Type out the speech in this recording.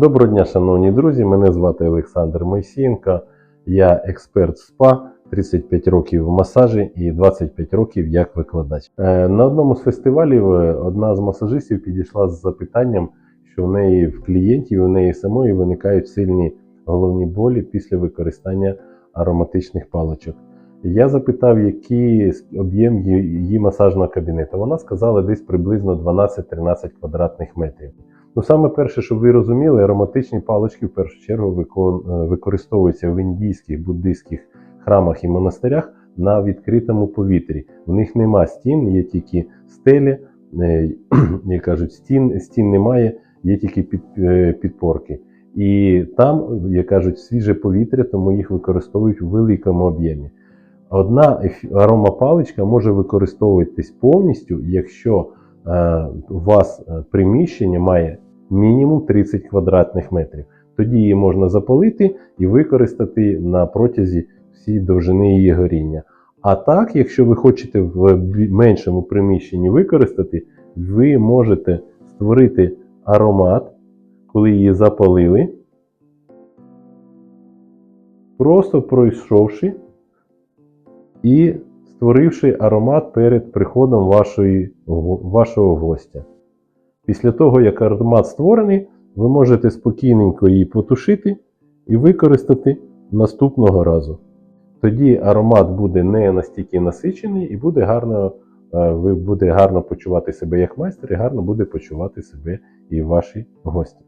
Доброго дня, шановні друзі. Мене звати Олександр Мойсієнко. Я експерт СПА, 35 років в масажі і 25 років як викладач. Е, На одному з фестивалів е, одна з масажистів підійшла з запитанням, що в неї в клієнтів, у неї самої виникають сильні головні болі після використання ароматичних паличок. Я запитав, який об'єм її масажного кабінету. Вона сказала десь приблизно 12-13 квадратних метрів. Ну, саме перше, щоб ви розуміли, ароматичні палички в першу чергу е, використовуються в індійських буддийських храмах і монастирях на відкритому повітрі. В них нема стін, є тільки стелі, е, як кажуть, стін, стін немає, є тільки під, е, підпорки. І там, як кажуть, свіже повітря, тому їх використовують у великому об'ємі. Одна еф- аромапаличка може використовуватись повністю, якщо у вас е, приміщення має мінімум 30 квадратних метрів. Тоді її можна запалити і використати на протязі всієї довжини її горіння. А так, якщо ви хочете в меншому приміщенні використати, ви можете створити аромат, коли її запалили, просто пройшовши і створивши аромат перед приходом вашої, вашого гостя. Після того, як аромат створений, ви можете спокійненько її потушити і використати наступного разу. Тоді аромат буде не настільки насичений і буде гарно, е, ви буде гарно почувати себе як майстер, і гарно буде почувати себе і ваші гості.